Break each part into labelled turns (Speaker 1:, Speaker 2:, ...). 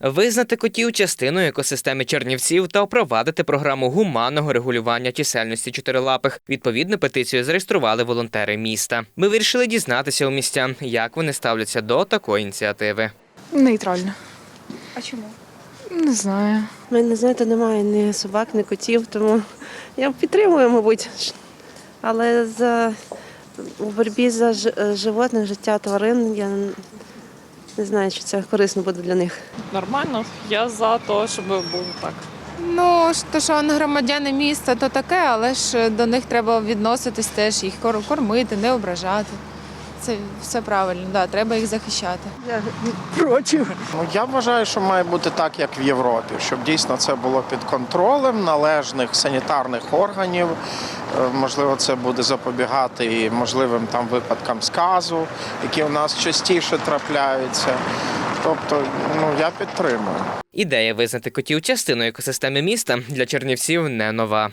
Speaker 1: Визнати котів частиною екосистеми Чернівців та впровадити програму гуманного регулювання чисельності чотирилапих. Відповідну петицію зареєстрували волонтери міста. Ми вирішили дізнатися у містян, як вони ставляться до такої ініціативи.
Speaker 2: Нейтрально.
Speaker 3: А чому?
Speaker 2: Не знаю.
Speaker 4: У мене, знаєте, немає ні собак, ні котів, тому я підтримую, мабуть. Але за у боротьбі за ж- животних, життя тварин я не знаю, чи це корисно буде для них.
Speaker 5: Нормально. Я за те, щоб було так.
Speaker 2: Ну, то, що вони громадяни міста, то таке, але ж до них треба відноситись теж, їх кор- кормити, не ображати. Це все правильно, да, треба їх захищати.
Speaker 4: Я проти.
Speaker 6: Ну, я вважаю, що має бути так, як в Європі, щоб дійсно це було під контролем належних санітарних органів. Е, Можливо, це буде запобігати і можливим там випадкам сказу, які у нас частіше трапляються. Тобто, ну я підтримую.
Speaker 1: Ідея визнати котів частиною екосистеми міста для чернівців не нова.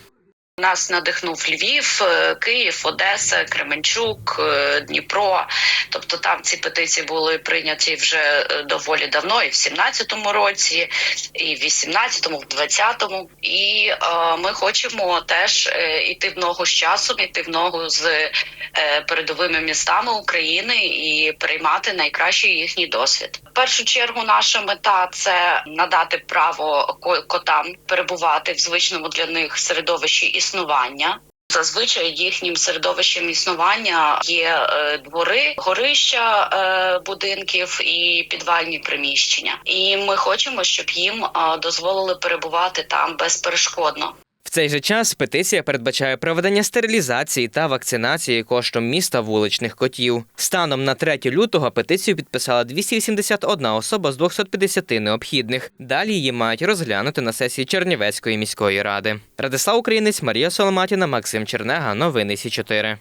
Speaker 7: Нас надихнув Львів, е, Київ, Одеса, Кременчук, е, Дніпро. Тобто там ці петиції були прийняті вже е, доволі давно, і в 17-му році, і в 18-му, в 20-му. І е, ми хочемо теж іти в ногу з часом, іти в ногу з передовими містами України і приймати найкращий їхній досвід. В першу чергу наша мета це надати право ко- котам перебувати в звичному для них середовищі існування. Зазвичай їхнім середовищем існування є е, двори, горища е, будинків і підвальні приміщення. І ми хочемо, щоб їм е, дозволили перебувати там безперешкодно.
Speaker 1: Цей же час петиція передбачає проведення стерилізації та вакцинації коштом міста вуличних котів. Станом на 3 лютого петицію підписала 281 особа з 250 необхідних. Далі її мають розглянути на сесії Чернівецької міської ради. Радислав Українець, Марія Соломатіна, Максим Чернега. Новини Сі 4